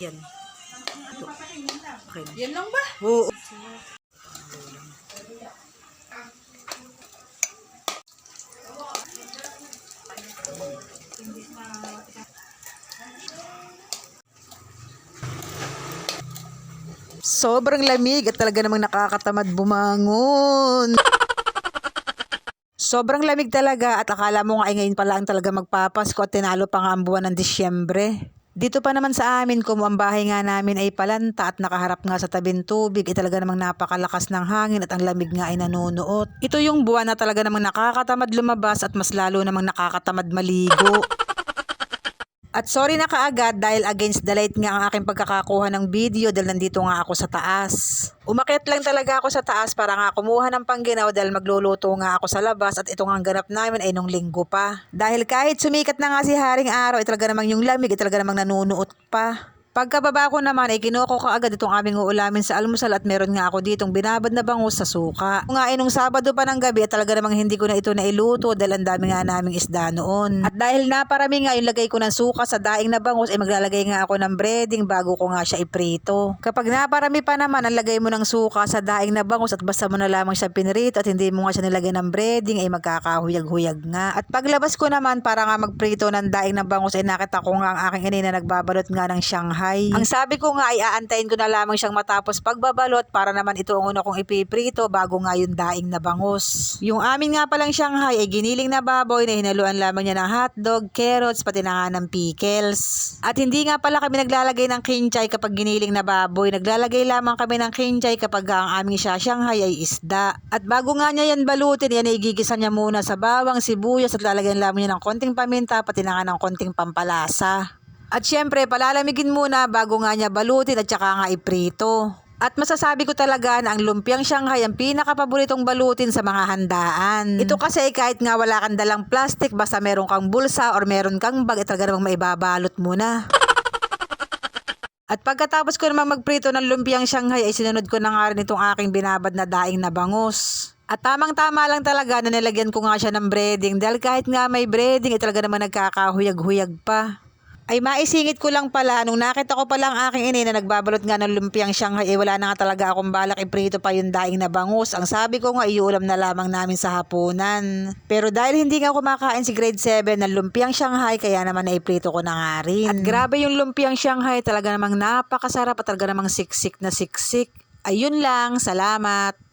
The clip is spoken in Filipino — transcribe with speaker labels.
Speaker 1: Yan. Ito. Okay na.
Speaker 2: Yan lang ba?
Speaker 1: Oo. Sobrang lamig at talaga namang nakakatamad bumangon. Sobrang lamig talaga at akala mo nga ay ngayon pa lang talaga magpapasko at tinalo pa nga ang buwan ng Disyembre. Dito pa naman sa amin, kung ang bahay nga namin ay palanta at nakaharap nga sa tabing tubig, ay talaga namang napakalakas ng hangin at ang lamig nga ay nanunuot. Ito yung buwan na talaga namang nakakatamad lumabas at mas lalo namang nakakatamad maligo. At sorry na kaagad dahil against the light nga ang aking pagkakakuha ng video dahil nandito nga ako sa taas. Umakyat lang talaga ako sa taas para nga kumuha ng pangginaw dahil magluluto nga ako sa labas at ito nga ang ganap namin ay nung linggo pa. Dahil kahit sumikat na nga si Haring Araw ay talaga namang yung lamig ay talaga namang nanunuot pa. Pagkababa ko naman ay kinuko ko agad itong aming uulamin sa almusal at meron nga ako ditong binabad na bangus sa suka. Kung nga ay nung Sabado pa ng gabi at talaga namang hindi ko na ito nailuto dahil ang dami nga naming isda noon. At dahil naparami nga yung lagay ko ng suka sa daing na bangus ay maglalagay nga ako ng breading bago ko nga siya iprito. Kapag naparami pa naman ang lagay mo ng suka sa daing na bangus at basta mo na lamang siya pinrito at hindi mo nga siya nilagay ng breading ay magkakahuyag-huyag nga. At paglabas ko naman para nga magprito ng daing na bangus ay nakita ko nga ang aking ina na nagbabalot nga ng Shanghai. Ang sabi ko nga ay aantayin ko na lamang siyang matapos pagbabalot para naman ito ang una kong ipiprito bago nga yung daing na bangus. Yung amin nga palang Shanghai ay giniling na baboy na hinaluan lamang niya ng hotdog, carrots, pati na ng pickles. At hindi nga pala kami naglalagay ng kinchay kapag giniling na baboy. Naglalagay lamang kami ng kinchay kapag ang aming siya Shanghai ay isda. At bago nga niya yan balutin, yan ay gigisan niya muna sa bawang, sibuyas at lalagyan lamang niya ng konting paminta pati na nga ng konting pampalasa. At syempre, palalamigin muna bago nga niya balutin at saka nga iprito. At masasabi ko talaga na ang lumpiang Shanghai ang pinakapaboritong balutin sa mga handaan. Ito kasi kahit nga wala kang dalang plastic, basta meron kang bulsa or meron kang bag, at talaga namang maibabalot mo na. At pagkatapos ko naman magprito ng lumpiang Shanghai ay sinunod ko na nga rin itong aking binabad na daing na bangus. At tamang-tama lang talaga na nilagyan ko nga siya ng breading dahil kahit nga may breading ay talaga naman nagkakahuyag-huyag pa. Ay maisingit ko lang pala, nung nakita ko pala ang aking inay na nagbabalot nga ng lumpiang Shanghai, eh wala na nga talaga akong balak iprito pa yung daing na bangus. Ang sabi ko nga, iulam na lamang namin sa hapunan. Pero dahil hindi nga kumakain si grade 7 ng lumpiang Shanghai, kaya naman naiprito ko na nga rin. At grabe yung lumpiang Shanghai, talaga namang napakasarap at talaga namang siksik na siksik. Ayun lang, salamat.